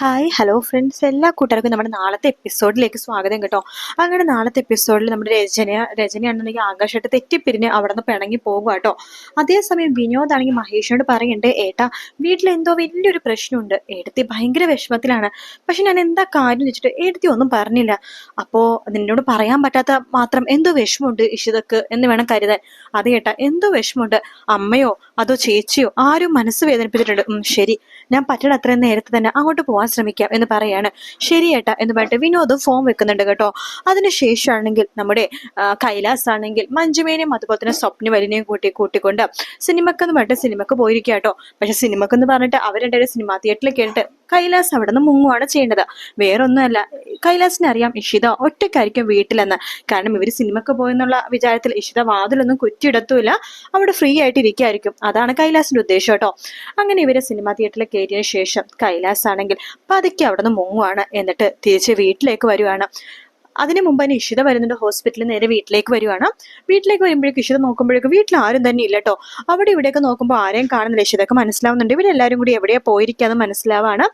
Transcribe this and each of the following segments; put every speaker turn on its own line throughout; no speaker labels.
Hi hello friends എല്ലാ കൂട്ടർക്കും നമ്മുടെ നാളത്തെ എപ്പിസോഡിലേക്ക് സ്വാഗതം കേട്ടോ. അങ്ങനെ നാളത്തെ എപ്പിസോഡിൽ നമ്മുടെ രചന രചനയാണെന്നുണ്ടെങ്കിൽ ആകാശമായിട്ട് തെറ്റിപ്പിരിഞ്ഞ് അവിടെ നിന്ന് പിണങ്ങി പോകുക കേട്ടോ. അതേസമയം വിനോദാണെങ്കിൽ മഹേഷിനോട് പറയുന്നുണ്ട് ഏട്ടാ വീട്ടിൽ എന്തോ വലിയൊരു പ്രശ്നമുണ്ട്. ഏടത്തി ഭയങ്കര വിഷമത്തിലാണ്. പക്ഷെ ഞാൻ എന്താ കാര്യം വെച്ചിട്ട് ഏടത്തി ഒന്നും പറഞ്ഞില്ല. അപ്പോൾ നിന്നോട് പറയാൻ പറ്റാത്ത മാത്രം എന്തോ വിഷമമുണ്ട് ഇഷിതക്ക് എന്ന് വേണം കരുതാൻ. അത് കേട്ടാ എന്തോ വിഷമമുണ്ട്. അമ്മയോ അതോ ചേച്ചിയോ ആരും മനസ്സ് വേദനിപ്പിച്ചിട്ടുണ്ട്. ശരി. ഞാൻ പറ്റണ അത്രയും നേരത്തെ തന്നെ അങ്ങോട്ട് പോകാൻ ശ്രമിക്കാം എന്ന് പറയാണ്. ശരിയേട്ട എന്ന് പറഞ്ഞിട്ട് വിനോദം ഫോം വെക്കുന്നുണ്ട് കേട്ടോ. അതിനുശേഷമാണെങ്കിൽ നമ്മുടെ കൈലാസ് ആണെങ്കിൽ മഞ്ജുമേനെയും അതുപോലെ തന്നെ സ്വപ്നവലിനെയും കൂട്ടി കൂട്ടിക്കൊണ്ട് സിനിമക്ക് എന്ന് പറഞ്ഞിട്ട് സിനിമക്ക് പോയിരിക്കുക കേട്ടോ. പക്ഷെ സിനിമക്ക് എന്ന് പറഞ്ഞിട്ട് അവരുടെ സിനിമ തിയേറ്ററിൽ കേട്ടിട്ട് കൈലാസ് അവിടെ നിന്ന് മുങ്ങുവാണ് ചെയ്യേണ്ടത്. വേറൊന്നുമല്ല കൈലാസിനെ അറിയാം ഇഷിത ഒറ്റയ്ക്കായിരിക്കും വീട്ടിലെന്ന്. കാരണം ഇവർ സിനിമക്ക് പോയെന്നുള്ള വിചാരത്തിൽ ഇഷിത വാതിലൊന്നും കുറ്റിയിടത്തുമില്ല. അവിടെ ഫ്രീ ആയിട്ട് ഇരിക്കുകയായിരിക്കും അതാണ് കൈലാസിന്റെ ഉദ്ദേശം കേട്ടോ. അങ്ങനെ ഇവരെ സിനിമ തിയേറ്ററിൽ കയറിയ ശേഷം കൈലാസ് ആണെങ്കിൽ പതുക്കെ അവിടെ നിന്ന് മുങ്ങുവാണ്. എന്നിട്ട് തിരിച്ച് വീട്ടിലേക്ക് വരുവാണ്. അതിനു മുമ്പ് തന്നെ ഇഷിത വരുന്നുണ്ട് ഹോസ്പിറ്റലിൽ നേരെ വീട്ടിലേക്ക് വരുവാണ്. വീട്ടിലേക്ക് വരുമ്പോഴേക്കും ഇഷിത നോക്കുമ്പോഴേക്കും വീട്ടിൽ ആരും തന്നെ ഇല്ല കേട്ടോ അവിടെ ഇവിടെയൊക്കെ നോക്കുമ്പോൾ ആരെയും കാണുന്നില്ല. ഇഷിതൊക്കെ മനസ്സിലാവുന്നുണ്ട്. ഇവരെല്ലാവരും കൂടി എവിടെയാ പോയിരിക്കാന്ന് മനസ്സിലാവാണ്.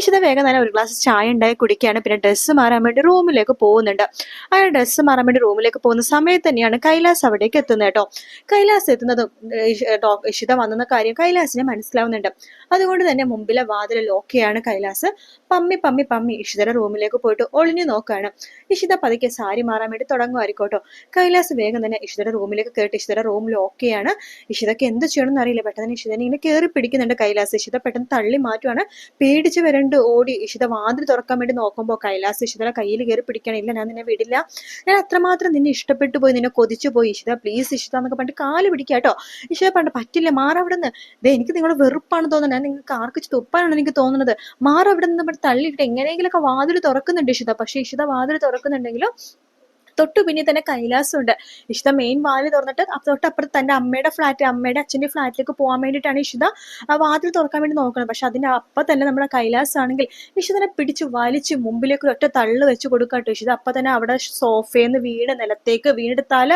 ഇഷിത വേഗം തന്നെ ഒരു ഗ്ലാസ് ചായ ഉണ്ടായി കുടിക്കുകയാണ്. പിന്നെ ഡ്രസ്സ് മാറാൻ വേണ്ടി റൂമിലേക്ക് പോകുന്നുണ്ട്. അയാൾ ഡ്രസ്സ് മാറാൻ വേണ്ടി റൂമിലേക്ക് പോകുന്ന സമയത്ത് തന്നെയാണ് കൈലാസ് അവിടേക്ക് എത്തുന്നത് കേട്ടോ കൈലാസ് എത്തുന്നത് ഇഷിത വന്നെന്ന കാര്യം കൈലാസിനെ മനസ്സിലാവുന്നുണ്ട്. അതുകൊണ്ട് തന്നെ മുമ്പിലെ വാതിൽ ലോക്കെയാണ് കൈലാസ്. പമ്മി പമ്മി പമ്മി ഇഷിതയുടെ റൂമിലേക്ക് പോയിട്ട് ഒളിഞ്ഞു നോക്കാണ്. ഇഷിത പതുക്കെ സാരി മാറാൻ വേണ്ടി തുടങ്ങുമായിരിക്കോട്ടോ കൈലാസ് വേഗം തന്നെ ഇഷിതയുടെ റൂമിലേക്ക് കയറിട്ട് ഇഷിതയുടെ റൂം ലോക്കെയാണ് ഇഷിതക്ക് എന്ത് ചെയ്യണമെന്ന് അറിയില്ല. പെട്ടെന്ന് ഇഷിതനെ ഇങ്ങനെ കയറി പിടിക്കുന്നുണ്ട് കൈലാസ്. ഇഷിത പെട്ടെന്ന് തള്ളി മാറ്റുവാണ്. പേടിച്ച് വരണ്ട് ഓടി ഇഷിത വാതിൽ തുറക്കാൻ വേണ്ടി നോക്കുമ്പോൾ കൈലാസ് ഇഷിതയുടെ കയ്യിൽ കയറി പിടിക്കണില്ല ഞാൻ നിന്നെ വിടില്ല. ഞാൻ അത്രമാത്രം നിന്നെ ഇഷ്ടപ്പെട്ടു പോയി നിന്നെ കൊതിച്ചു പോയി. ഇഷിത പ്ലീസ് ഇഷിത എന്നൊക്കെ പണ്ട് കാൽ പിടിക്കുക കേട്ടോ. ഇഷിത പണ്ട് പറ്റില്ല മാറവിടുന്ന് ദേ എനിക്ക് നിങ്ങളെ വെറുപ്പാണ് തോന്നുന്നത്. നിങ്ങൾക്ക് ആർക്കിച്ച് തുപ്പാനാണ് എനിക്ക് തോന്നുന്നത്. മാറവിടുന്ന് നമ്മൾ തള്ളിയിട്ട് എങ്ങനെയെങ്കിലൊക്കെ വാതിൽ തുറക്കുന്നുണ്ട് ഇഷിത. പക്ഷേ ഇഷിത വാതിൽ തുറക്കുന്നുണ്ടെങ്കിലും തൊട്ടു പിന്നെ തന്നെ കൈലാസമുണ്ട് ഇഷിത മെയിൻ വാതിൽ തുറന്നിട്ട് തൊട്ടപ്പുറത്ത് തന്റെ അമ്മയുടെ ഫ്ലാറ്റ് അമ്മയുടെ അച്ഛന്റെ ഫ്ലാറ്റിലേക്ക് പോകാൻ വേണ്ടിയിട്ടാണ് ഇഷിത ആ വാതിൽ തുറക്കാൻ വേണ്ടി നോക്കുന്നത്. പക്ഷെ അതിന്റെ അപ്പം തന്നെ നമ്മുടെ കൈലാസ് ആണെങ്കിൽ ഇഷിതനെ പിടിച്ച് വലിച്ച് മുമ്പിലേക്ക് ഒറ്റ തള്ളു വെച്ച് കൊടുക്കാട്ടോ ഇഷിത അപ്പൊ തന്നെ അവിടെ സോഫയിൽ വീണ് നിലത്തേക്ക് വീണിട്ട് തല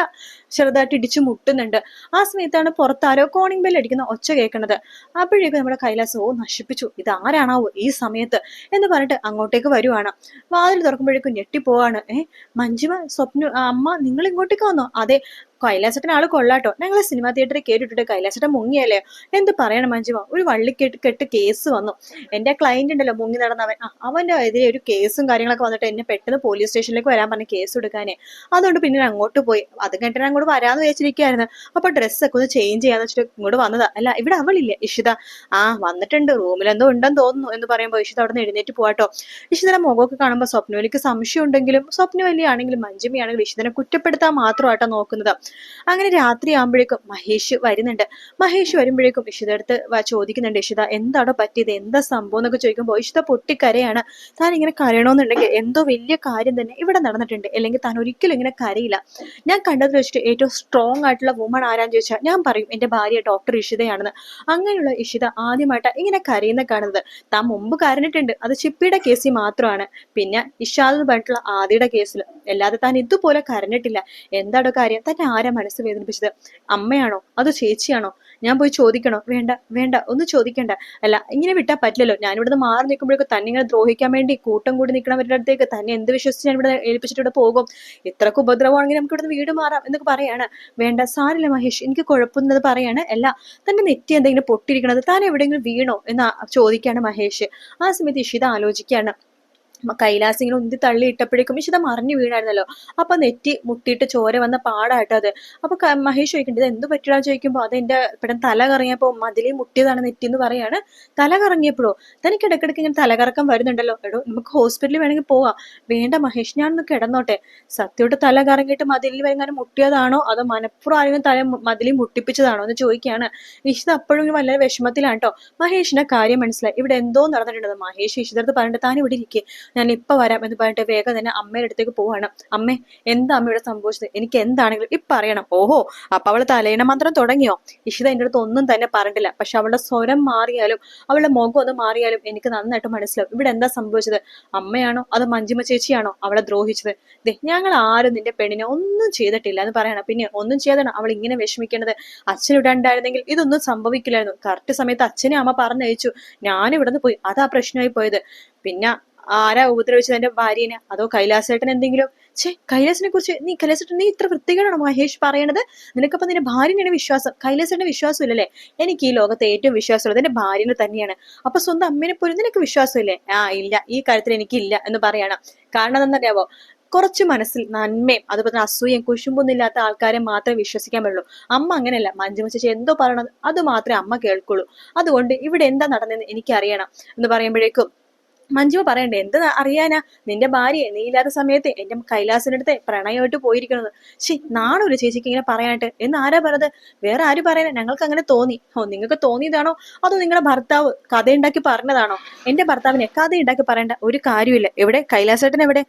ചെറുതായിട്ട് ഇടിച്ചു മുട്ടുന്നുണ്ട്. ആ സമയത്താണ് പുറത്താരോ കോണിംഗ് ബെൽ അടിക്കുന്ന ഒച്ച കേൾക്കുന്നത്. അപ്പോഴേക്കും നമ്മുടെ കൈലാസ് ഓ നശിപ്പിച്ചു. ഇത് ആരാണാവോ ഈ സമയത്ത്? എന്ന് പറഞ്ഞിട്ട് അങ്ങോട്ടേക്ക് വരുവാണ്. വാതിൽ തുറക്കുമ്പോഴേക്കും ഞെട്ടിപ്പോവാണ്. ഏഹ് മഞ്ജിമ സ്വപ്ന ആ, അമ്മ നിങ്ങൾ ഇങ്ങോട്ടേക്ക് വന്നോ? അതെ കൈലാസത്തിന് ആൾ കൊള്ളാട്ടോ. ഞങ്ങൾ സിനിമാ തിയേറ്ററിൽ കേട്ടിട്ട് കൈലാസത്തെ മുങ്ങിയല്ലേ? എന്ത് പറയണം മഞ്ജുമ ഒരു വള്ളിക്കെട്ട് കെട്ട് കേസ് വന്നു. എന്റെ ക്ലയന്റ് ഉണ്ടല്ലോ മുങ്ങി നടന്നവൻ. അവന്റെ എതിരെ ഒരു കേസും കാര്യങ്ങളൊക്കെ വന്നിട്ട് എന്നെ പെട്ടെന്ന് പോലീസ് സ്റ്റേഷനിലേക്ക് വരാൻ പറഞ്ഞ കേസ് എടുക്കാനേ. അതുകൊണ്ട് പിന്നെ അങ്ങോട്ട് പോയി. അത് ഞാൻ അങ്ങോട്ട് വരാന്ന് വിചാരിച്ചിരിക്കുകയായിരുന്നു അപ്പൊ ഡ്രസ്സൊക്കെ ഒന്ന് ചേഞ്ച് ചെയ്യാന്ന് വെച്ചിട്ട് ഇങ്ങോട്ട് വന്നതാ. അല്ല ഇവിടെ അവളില്ല ഇഷിത? ആ വന്നിട്ടുണ്ട്. റൂമിലെന്തോ ഉണ്ടെന്ന് തോന്നുന്നു എന്ന് പറയുമ്പോൾ ഇഷിത അവിടെ നിന്ന് എഴുന്നേറ്റ് പോവാട്ടോ ഇഷിതയുടെ മുഖമൊക്കെ കാണുമ്പോൾ സ്വപ്നവലിക്ക് സംശയം ഉണ്ടെങ്കിലും സ്വപ്നവലിയാണെങ്കിലും മഞ്ജുമയാണെങ്കിലും ഇഷിതനെ കുറ്റപ്പെടുത്താൻ മാത്രമായിട്ടാണ് നോക്കുന്നത്. അങ്ങനെ രാത്രി ആകുമ്പോഴേക്കും മഹേഷ് വരുന്നുണ്ട്. മഹേഷ് വരുമ്പോഴേക്കും ഇഷിത അടുത്ത് ചോദിക്കുന്നുണ്ട് ഇഷിത എന്താണോ പറ്റിയത്? എന്താ സംഭവം എന്നൊക്കെ ചോദിക്കുമ്പോൾ ഇഷിത പൊട്ടിക്കരയാണ്. താൻ ഇങ്ങനെ കരയണമെന്നുണ്ടെങ്കിൽ എന്തോ വലിയ കാര്യം തന്നെ ഇവിടെ നടന്നിട്ടുണ്ട്. അല്ലെങ്കിൽ താൻ ഒരിക്കലും ഇങ്ങനെ കരയില്ല. ഞാൻ കണ്ടതിൽ വെച്ചിട്ട് ഏറ്റവും സ്ട്രോങ് ആയിട്ടുള്ള വുമൺ ആരാന്ന് ചോദിച്ചാൽ ഞാൻ പറയും എന്റെ ഭാര്യ ഡോക്ടർ ഇഷിതയാണെന്ന്. അങ്ങനെയുള്ള ഇഷിത ആദ്യമായിട്ടാണ് ഇങ്ങനെ കരയുന്ന കാണുന്നത്. താൻ മുമ്പ് കരഞ്ഞിട്ടുണ്ട്. അത് ചിപ്പിയുടെ കേസിൽ മാത്രമാണ്. പിന്നെ ഇഷാദ് പറഞ്ഞിട്ടുള്ള ആദിയുടെ കേസിൽ അല്ലാതെ താൻ ഇതുപോലെ കരഞ്ഞിട്ടില്ല. എന്താടോ കാര്യം? തന്നെ ആരാ മനസ്സ് വേദനിപ്പിച്ചത്? അമ്മയാണോ? അതോ ചേച്ചിയാണോ? ഞാൻ പോയി ചോദിക്കണോ? വേണ്ട വേണ്ട ഒന്ന് ചോദിക്കണ്ട. അല്ല ഇങ്ങനെ വിട്ടാൽ പറ്റില്ലല്ലോ. ഞാനിവിടുന്ന് മാറി നിൽക്കുമ്പോഴേക്കും തന്നെ ഇങ്ങനെ ദ്രോഹിക്കാൻ വേണ്ടി കൂട്ടം കൂടി നിൽക്കണവരുടെ അടുത്തേക്ക് തന്നെ എന്ത് വിശ്വസിച്ച് ഞാൻ ഇവിടെ ഏൽപ്പിച്ചിട്ട് ഇവിടെ പോകും? ഇത്രക്ക് ഉപദ്രവമാണെങ്കിൽ നമുക്ക് ഇവിടുന്ന് വീട് മാറാം എന്നൊക്കെ പറയാണ്. വേണ്ട സാരില്ല മഹേഷ്. എനിക്ക് കുഴപ്പമെന്നത് പറയാണ്. അല്ല തന്റെ നെറ്റി എന്തെങ്കിലും പൊട്ടിയിരിക്കണത്? താൻ എവിടെയെങ്കിലും വീണോ? എന്ന് ചോദിക്കുകയാണ് മഹേഷ്. ആ സമയത്ത് ഇഷിത ആലോചിക്കാണ് മ- കൈലാസ് ഇങ്ങനെ ഉന്തി തള്ളി ഇട്ടപ്പോഴേക്കും ഇഷിത മറിഞ്ഞു വീണായിരുന്നല്ലോ. അപ്പൊ നെറ്റി മുട്ടിയിട്ട് ചോര വന്ന പാടായിട്ടോ അത്. അപ്പൊ മഹേഷ് ചോദിക്കേണ്ടത് എന്ത് പറ്റിയാ ചോദിക്കുമ്പോൾ അത് എന്റെ പെട്ടെന്ന് തല കറങ്ങിയപ്പോ മതിലി മുട്ടിയതാണ് നെറ്റി എന്ന് പറയാണ്. തല കറങ്ങിയപ്പോഴോ? തനിക്ക് ഇടയ്ക്കിടയ്ക്ക് ഇങ്ങനെ തലകറക്കം വരുന്നുണ്ടല്ലോ. എടോ നമുക്ക് ഹോസ്പിറ്റലിൽ വേണമെങ്കിൽ പോവാം. വേണ്ട മഹേഷ് ഞാനൊന്ന് കിടന്നോട്ടെ. സത്യോട്ട് തല കറങ്ങിയിട്ട് മതിലിൽ വരുങ്ങാനും മുട്ടിയതാണോ? അതോ മനപ്പുറം ആരെങ്കിലും തല മതിലി മുട്ടിപ്പിച്ചതാണോ എന്ന് ചോദിക്കുകയാണ്. ഇഷിത അപ്പോഴും വളരെ വിഷമത്തിലാണ് കേട്ടോ മഹേഷിന്റെ കാര്യം മനസ്സിലായി. ഇവിടെ എന്തോ നടന്നിട്ടുണ്ട് മഹേഷ് ഇഷിതടുത്ത് പറഞ്ഞിട്ട് താൻ ഇവിടെ ഇരിക്കെ. ഞാൻ ഇപ്പൊ വരാം എന്ന് പറഞ്ഞിട്ട് വേഗം തന്നെ അമ്മയുടെ അടുത്തേക്ക് പോവാണ്. അമ്മേ എന്താ അമ്മയുടെ സംഭവിച്ചത്? എനിക്ക് എന്താണെങ്കിലും ഇപ്പൊ അറിയണം. ഓഹോ അപ്പൊ അവൾ തലേണ മന്ത്രം തുടങ്ങിയോ? ഇഷിത എന്റെ അടുത്ത് ഒന്നും തന്നെ പറഞ്ഞില്ല പക്ഷെ അവളുടെ സ്വരം മാറിയാലും അവളുടെ മുഖം ഒന്ന് മാറിയാലും എനിക്ക് നന്നായിട്ട് മനസ്സിലാവും. ഇവിടെ എന്താ സംഭവിച്ചത്? അമ്മയാണോ അത് മഞ്ജിമ ചേച്ചിയാണോ അവളെ ദ്രോഹിച്ചത്? ഞങ്ങൾ ആരും നിന്റെ പെണ്ണിനെ ഒന്നും ചെയ്തിട്ടില്ല എന്ന് പറയണം. പിന്നെ ഒന്നും ചെയ്തണം അവൾ ഇങ്ങനെ വിഷമിക്കേണ്ടത്? അച്ഛൻ ഇവിടെ ഉണ്ടായിരുന്നെങ്കിൽ ഇതൊന്നും സംഭവിക്കില്ലായിരുന്നു. കറക്റ്റ് സമയത്ത് അച്ഛനെ അമ്മ പറഞ്ഞയച്ചു. ഞാൻ ഇവിടുന്ന് പോയി. അതാ പ്രശ്നമായി പോയത്. പിന്നെ ആരാ ഉപദ്രവിച്ചത് എന്റെ ഭാര്യനെ? അതോ കൈലാസേട്ടൻ എന്തെങ്കിലും? ഛേ കൈലാസിനെ കുറിച്ച് നീ കൈലാസേട്ടൻ നീ ഇത്ര വൃത്തികേടാണോ മഹേഷ് പറയണത്? നിനക്കപ്പം നിന്റെ ഭാര്യനാണ് വിശ്വാസം. കൈലാസേട്ടന് വിശ്വാസം ഇല്ലല്ലേ എനിക്ക് ഈ ലോകത്തെ ഏറ്റവും വിശ്വാസമുള്ളത് എന്റെ ഭാര്യനെ തന്നെയാണ്. അപ്പൊ സ്വന്തം അമ്മേനെ പോലും നിനക്ക് വിശ്വാസമില്ലേ? ആ ഇല്ല. ഈ കാര്യത്തിൽ എനിക്കില്ല എന്ന് പറയണം. കാരണം എന്നറിയാവോ കുറച്ച് മനസ്സിൽ നന്മയും അതുപോലെ തന്നെ അസൂയയും കുശുമ്പൊന്നും ഇല്ലാത്ത ആൾക്കാരെ മാത്രമേ വിശ്വസിക്കാൻ പറ്റുള്ളൂ. അമ്മ അങ്ങനെയല്ല. മഞ്ജു ചേച്ചി എന്തോ പറയണത് അത് മാത്രമേ അമ്മ കേൾക്കുള്ളൂ. അതുകൊണ്ട് ഇവിടെ എന്താ നടന്നതെന്ന് എനിക്കറിയണം എന്ന് പറയുമ്പോഴേക്കും മഞ്ജു പറയണ്ടേ എന്ത് അറിയാനാ? നിന്റെ ഭാര്യയെ നീ ഇല്ലാത്ത സമയത്ത് എന്റെ കൈലാസിനടുത്ത് പ്രണയമായിട്ട് പോയിരിക്കുന്നത്. ശി നാണൊരു ചേച്ചിക്ക് ഇങ്ങനെ പറയാനായിട്ട്. എന്ന് ആരാ പറഞ്ഞത്? വേറെ ആര് പറയാനാ ഞങ്ങൾക്ക് അങ്ങനെ തോന്നി. ഓ നിങ്ങൾക്ക് തോന്നിയതാണോ? അതോ നിങ്ങളുടെ ഭർത്താവ് കഥയുണ്ടാക്കി പറഞ്ഞതാണോ? എന്റെ ഭർത്താവിനെ കഥയുണ്ടാക്കി പറയേണ്ട ഒരു കാര്യമില്ല. എവിടെ? കൈലാസേട്ടൻ എവിടെ?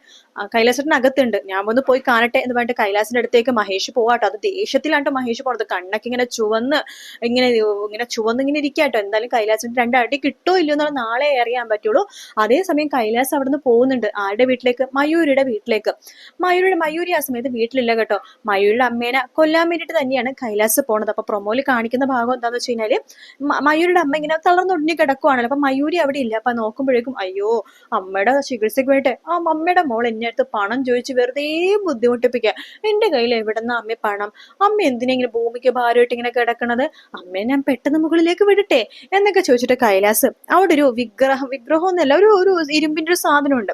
കൈലാസേട്ടൻ അകത്തുണ്ട്. ഞാൻ ഒന്ന് പോയി കാണട്ടെ എന്ന് പറഞ്ഞിട്ട് കൈലാസിന്റെ അടുത്തേക്ക് മഹേഷ് പോവാട്ടോ. അത് ദേഷ്യത്തിലാണ് മഹേഷ് പോണത്. കണ്ണൊക്കെ ഇങ്ങനെ ചുവന്ന് ഇങ്ങനെ ഇങ്ങനെ ചുവന്ന് ഇങ്ങനെ ഇരിക്കാട്ടോ. എന്തായാലും കൈലാസിന്റെ രണ്ട് അടി കിട്ടോ ഇല്ലയോ എന്നുള്ള നാളെ അറിയാൻ പറ്റുള്ളൂ. അതേസമയം കൈലാസ് അവിടുന്ന് പോകുന്നുണ്ട് ആരുടെ വീട്ടിലേക്ക്? മയൂരിയുടെ വീട്ടിലേക്ക്. മയൂരിയുടെ മയൂരി ആ സമയത്ത് വീട്ടിലില്ല കേട്ടോ. മയൂരിയുടെ അമ്മേനെ കൊല്ലാൻ വേണ്ടിയിട്ട് തന്നെയാണ് കൈലാസ് പോണത്. അപ്പൊ പ്രൊമോയിൽ കാണിക്കുന്ന ഭാഗം എന്താന്ന് വെച്ച് കഴിഞ്ഞാൽ മയൂരിയുടെ അമ്മ ഇങ്ങനെ തളർന്നൊടിഞ്ഞ് കിടക്കുവാണല്ലോ അപ്പൊ മയൂരി അവിടെ ഇല്ല. അപ്പൊ നോക്കുമ്പോഴേക്കും അയ്യോ അമ്മയുടെ ചികിത്സയ്ക്ക് വേണ്ടി ആ അമ്മയുടെ മോൾ എന്നെ അടുത്ത് പണം ചോദിച്ച് വെറുതെ ബുദ്ധിമുട്ടിപ്പിക്കുക എന്റെ കയ്യിൽ എവിടെന്ന അമ്മ പണം? അമ്മ എന്തിനെങ്കിലും ഭൂമിക്ക് ഭാരമായിട്ട് ഇങ്ങനെ കിടക്കണത്? അമ്മയെ ഞാൻ പെട്ടെന്ന് മുകളിലേക്ക് വിടട്ടെ? എന്നൊക്കെ ചോദിച്ചിട്ട് കൈലാസ് അവിടെ ഒരു വിഗ്രഹം വിഗ്രഹം എന്നല്ല ഒരു ഒരു ഇരുമ്പിന്റെ ഒരു സാധനമുണ്ട്.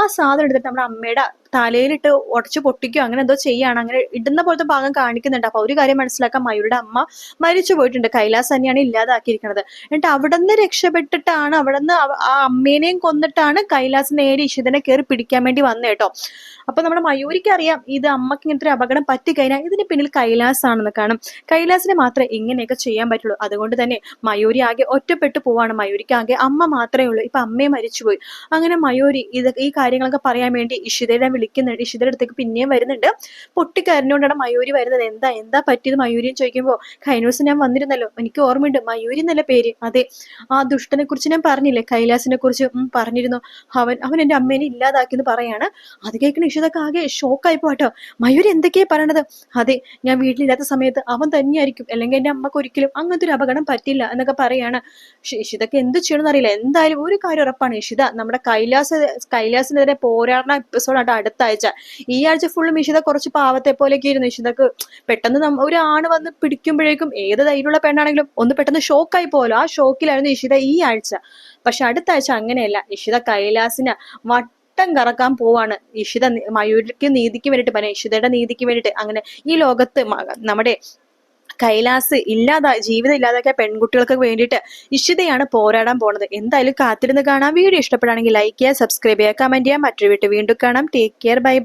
ആ സാധനം എടുത്തിട്ട് നമ്മുടെ അമ്മയുടെ തലയിലിട്ട് ഉടച്ചു പൊട്ടിക്കുകയോ അങ്ങനെ എന്തോ ചെയ്യാണ് അങ്ങനെ ഇടുന്ന പോലത്തെ ഭാഗം കാണിക്കുന്നുണ്ട്. അപ്പൊ ഒരു കാര്യം മനസ്സിലാക്കാൻ മയൂരുടെ അമ്മ മരിച്ചു പോയിട്ടുണ്ട്. കൈലാസ് തന്നെയാണ് ഇല്ലാതാക്കിയിരിക്കുന്നത്. എന്നിട്ട് അവിടെ നിന്ന് രക്ഷപ്പെട്ടിട്ടാണ് അവിടെ നിന്ന് ആ അമ്മേനെയും കൊന്നിട്ടാണ് കൈലാസ് നേരെ ഇഷിതനെ കയറി പിടിക്കാൻ വേണ്ടി വന്നത് കേട്ടോ അപ്പൊ നമ്മുടെ മയൂരിക്ക് അറിയാം ഇത് അമ്മയ്ക്ക് ഇങ്ങനത്തെ ഒരു അപകടം പറ്റിക്കഴിഞ്ഞാൽ ഇതിന് പിന്നിൽ കൈലാസ് ആണെന്ന് കാണും. കൈലാസിന് മാത്രമേ ഇങ്ങനെയൊക്കെ ചെയ്യാൻ പറ്റുള്ളൂ. അതുകൊണ്ട് തന്നെ മയൂരി ആകെ ഒറ്റപ്പെട്ടു പോവാണ്. മയൂരിക്ക് ആകെ അമ്മ മാത്രമേ ഉള്ളൂ. ഇപ്പൊ അമ്മയെ മരിച്ചുപോയി അങ്ങനെ മയൂരി ഇത് ഈ കാര്യങ്ങളൊക്കെ പറയാൻ വേണ്ടി ഇഷിതയുടെ വിളിക്കുന്നുണ്ട്. ഇഷിതയുടെ അടുത്തേക്ക് പിന്നെയും വരുന്നുണ്ട്. പൊട്ടിക്കരഞ്ഞുകൊണ്ടാണ് മയൂരി വരുന്നത്. എന്താ എന്താ പറ്റിയത് മയൂരി എന്ന് ചോദിക്കുമ്പോൾ ദിവസം ഞാൻ വന്നിരുന്നല്ലോ. എനിക്ക് ഓർമ്മയുണ്ട്. മയൂരി എന്നല്ല പേര്. അതെ ആ ദുഷ്ടനെ കുറിച്ച് ഞാൻ പറഞ്ഞില്ലേ? കൈലാസിനെ കുറിച്ച് പറഞ്ഞിരുന്നു. അവൻ അവൻ എന്റെ അമ്മേനെ ഇല്ലാതാക്കി എന്ന് പറയാണ്. അത് കേൾക്കുന്ന ഇഷിതൊക്കെ ആകെ ഷോക്കായി പോട്ടോ മയൂരി എന്തൊക്കെയാ പറയണത്? അതെ ഞാൻ വീട്ടിലില്ലാത്ത സമയത്ത് അവൻ തന്നെയായിരിക്കും. അല്ലെങ്കിൽ എന്റെ അമ്മയ്ക്ക് ഒരിക്കലും അങ്ങനത്തെ ഒരു അപകടം പറ്റില്ല എന്നൊക്കെ പറയാണ്. ഇഷിതൊക്കെ എന്ത് ചെയ്യണമെന്ന് അറിയില്ല. എന്തായാലും ഒരു കാര്യം ഉറപ്പാണ്. ഇഷിത നമ്മുടെ കൈലാസ് കൈലാസിനെതിരെ പോരാടുന്ന എപ്പിസോഡായിട്ട് അടുത്ത ആഴ്ച ഈ ആഴ്ച ഫുള്ള് മിഷിത കുറച്ച് പാവത്തെ പോലെയൊക്കെ ഇരുന്നു മിഷിതക്ക് പെട്ടെന്ന് ഒരു ആണ് വന്ന് പിടിക്കുമ്പോഴേക്കും ഏത് ധൈര്യമുള്ള പെണ്ണാണെങ്കിലും ഒന്ന് പെട്ടെന്ന് ഷോക്കായി പോലോ. ആ ഷോക്കിലായിരുന്നു ഇഷിത ഈ ആഴ്ച. പക്ഷെ അടുത്ത ആഴ്ച അങ്ങനെയല്ല. ഇഷിത കൈലാസിന് വട്ടം കറക്കാൻ പോവാണ്. ഇഷിത മയൂരിക്ക് നീതിക്ക് വേണ്ടിയിട്ട് പറയാം ഇഷിതയുടെ നീതിക്ക് വേണ്ടിയിട്ട്. അങ്ങനെ ഈ ലോകത്ത് നമ്മുടെ കൈലാസ് ഇല്ലാതായി ജീവിതം ഇല്ലാതാക്കിയ പെൺകുട്ടികൾക്ക് വേണ്ടിയിട്ട് ഇഷിതയാണ് പോരാടാൻ പോണത്. എന്തായാലും കാത്തിരുന്ന് കാണാം. വീഡിയോ ഇഷ്ടപ്പെടുകയാണെങ്കിൽ ലൈക്ക് ചെയ്യുക സബ്സ്ക്രൈബ് ചെയ്യുക കമന്റ് ചെയ്യുക. മറ്റൊരു വീട്ടിൽ വീണ്ടും കാണാം. Take care bye